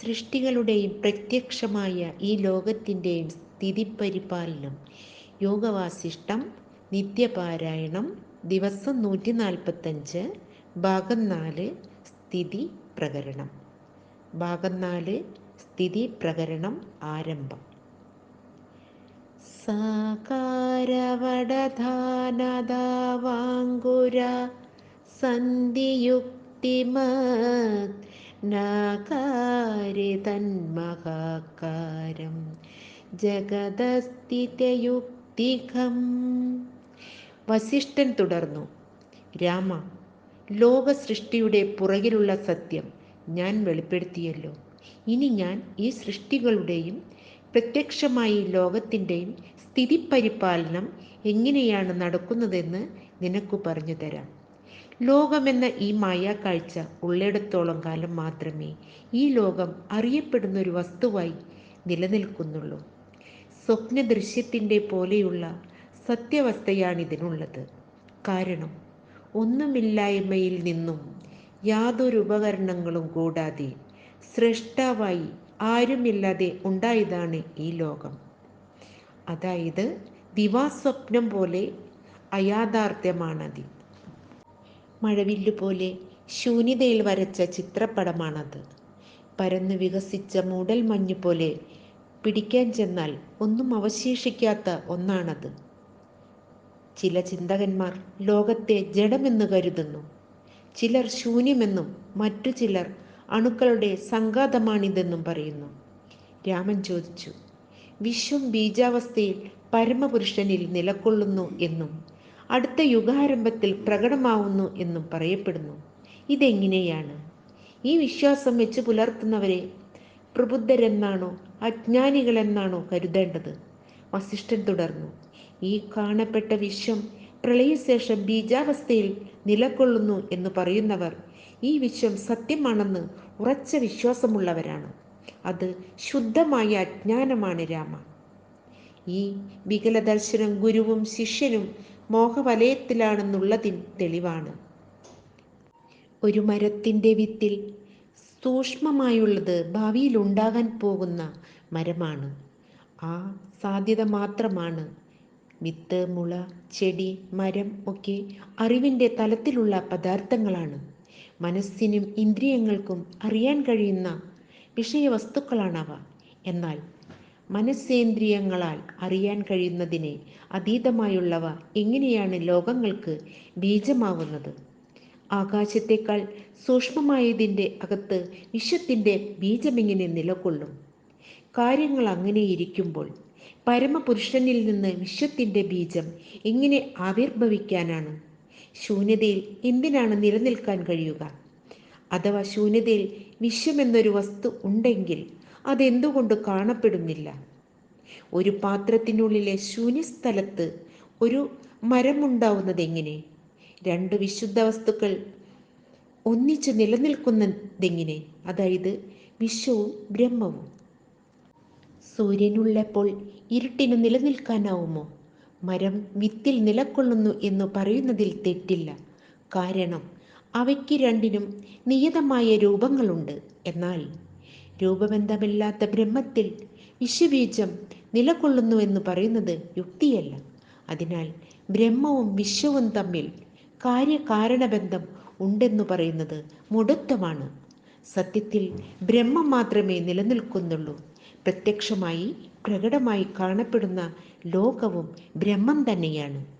സൃഷ്ടികളുടെയും പ്രത്യക്ഷമായ ഈ ലോകത്തിന്റെയും സ്ഥിതിപരിപാലനം. യോഗവാസിഷ്ടം നിത്യപാരായണം ദിവസം നൂറ്റി നാൽപ്പത്തഞ്ച് ഭാഗം നാല് സ്ഥിതി പ്രകരണം. ഭാഗം നാല് സ്ഥിതി പ്രകരണം ആരംഭം. സാകാരവടധാനദാവാങ്കുര സന്ധിയുക്തിമത് നാകാരി തന്മഹാകാരം ജഗതസ്ഥിതയുക്തികം വസിഷ്ഠൻ തുടർന്നു രാമ ലോക സൃഷ്ടിയുടെ പുറകിലുള്ള സത്യം ഞാൻ വെളിപ്പെടുത്തിയല്ലോ. ഇനി ഞാൻ ഈ സൃഷ്ടികളുടെയും പ്രത്യക്ഷമായി ലോകത്തിന്റെയും സ്ഥിതിപരിപാലനം എങ്ങനെയാണ് നടക്കുന്നതെന്ന് നിനക്ക് പറഞ്ഞു തരാം. ലോകമെന്ന ഈ മായാക്കാഴ്ച ഉള്ളിടത്തോളം കാലം മാത്രമേ ഈ ലോകം അറിയപ്പെടുന്ന ഒരു വസ്തുവായി നിലനിൽക്കുന്നുള്ളൂ. സ്വപ്ന ദൃശ്യത്തിന്റെ പോലെയുള്ള സത്യാവസ്ഥയാണിതിനുള്ളത്. കാരണം ഒന്നുമില്ലായ്മയിൽ നിന്നും യാതൊരു ഉപകരണങ്ങളും കൂടാതെ സൃഷ്ടാവായി ആരുമില്ലാതെ ഉണ്ടായതാണ് ഈ ലോകം. അതായത് ദിവാസ്വപ്നം പോലെ അയാഥാർത്ഥ്യമാണത്. മഴവില്ലു പോലെ ശൂന്യതയിൽ വരച്ച ചിത്രപ്പടമാണത്. പരന്നു വികസിച്ച മൂടൽ മഞ്ഞ് പോലെ പിടിക്കാൻ ചെന്നാൽ ഒന്നും അവശേഷിക്കാത്ത ഒന്നാണത്. ചില ചിന്തകന്മാർ ലോകത്തെ ജഡമെന്ന് കരുതുന്നു. ചിലർ ശൂന്യമെന്നും മറ്റു ചിലർ അണുക്കളുടെ സംഘാതമാണിതെന്നും പറയുന്നു. രാമൻ ചോദിച്ചു വിശ്വം ബീജാവസ്ഥയിൽ പരമപുരുഷനിൽ നിലകൊള്ളുന്നു എന്നും അടുത്ത യുഗാരംഭത്തിൽ പ്രകടമാവുന്നു എന്നും പറയപ്പെടുന്നു. ഇതെങ്ങനെയാണ്? ഈ വിശ്വാസം വെച്ച് പുലർത്തുന്നവരെ പ്രബുദ്ധരെന്നാണോ അജ്ഞാനികളെന്നാണോ കരുതേണ്ടത്? വസിഷ്ഠൻ തുടർന്നു. ഈ കാണപ്പെട്ട വിശ്വം പ്രളയശേഷം ബീജാവസ്ഥയിൽ നിലകൊള്ളുന്നു എന്ന് പറയുന്നവർ ഈ വിശ്വം സത്യമാണെന്ന് ഉറച്ച വിശ്വാസമുള്ളവരാണ്. അത് ശുദ്ധമായ അജ്ഞാനമാണ് രാമ. ഈ വികലദർശനം ഗുരുവും ശിഷ്യനും മോഹവലയത്തിലാണെന്നുള്ളതിൻ തെളിവാണ്. ഒരു മരത്തിന്റെ വിത്തിൽ സൂക്ഷ്മമായുള്ളത് ഭാവിയിൽ ഉണ്ടാകാൻ പോകുന്ന മരമാണ്. ആ സാധ്യത മാത്രമാണ്. വിത്ത് മുള ചെടി മരം ഒക്കെ അറിവിന്റെ തലത്തിലുള്ള പദാർത്ഥങ്ങളാണ്. മനസ്സിനും ഇന്ദ്രിയങ്ങൾക്കും അറിയാൻ കഴിയുന്ന വിഷയവസ്തുക്കളാണവ. എന്നാൽ മനസ്സേന്ദ്രിയങ്ങളാൽ അറിയാൻ കഴിയുന്നതിനെ അതീതമായുള്ളവ എങ്ങനെയാണ് ലോകങ്ങൾക്ക് ബീജമാവുന്നത്? ആകാശത്തേക്കാൾ സൂക്ഷ്മമായതിന്റെ അകത്ത് വിശ്വത്തിന്റെ ബീജമെങ്ങനെ നിലകൊള്ളും? കാര്യങ്ങൾ അങ്ങനെ ഇരിക്കുമ്പോൾ പരമപുരുഷനിൽ നിന്ന് വിശ്വത്തിന്റെ ബീജം എങ്ങനെ ആവിർഭവിക്കാനാണ്? ശൂന്യതയിൽ എന്തിനാണ് നിലനിൽക്കാൻ കഴിയുക? അഥവാ ശൂന്യതയിൽ വിശ്വമെന്നൊരു വസ്തു ഉണ്ടെങ്കിൽ അതെന്തുകൊണ്ട് കാണപ്പെടുന്നില്ല? ഒരു പാത്രത്തിനുള്ളിലെ ശൂന്യസ്ഥലത്ത് ഒരു മരമുണ്ടാവുന്നത് എങ്ങനെ രണ്ട് വിശുദ്ധ വസ്തുക്കൾ ഒന്നിച്ച് നിലനിൽക്കുന്നതെങ്ങനെ? അതായത് വിശ്വവും ബ്രഹ്മവും. സൂര്യനുള്ളപ്പോൾ ഇരുട്ടിന് നിലനിൽക്കാനാവുമോ? മരം വിത്തിൽ നിലക്കൊള്ളുന്നു എന്ന് പറയുന്നതിൽ തെറ്റില്ല. കാരണം അവയ്ക്ക് രണ്ടിനും നിയതമായ രൂപങ്ങളുണ്ട്. എന്നാൽ രൂപബന്ധമില്ലാത്ത ബ്രഹ്മത്തിൽ വിശ്വബീജം നിലകൊള്ളുന്നു എന്ന് പറയുന്നത് യുക്തിയല്ല. അതിനാൽ ബ്രഹ്മവും വിശ്വവും തമ്മിൽ കാര്യകാരണബന്ധം ഉണ്ടെന്നു പറയുന്നത് മുടത്വമാണ്. സത്യത്തിൽ ബ്രഹ്മം മാത്രമേ നിലനിൽക്കുന്നുള്ളൂ. പ്രത്യക്ഷമായി പ്രകടമായി കാണപ്പെടുന്ന ലോകവും ബ്രഹ്മം തന്നെയാണ്.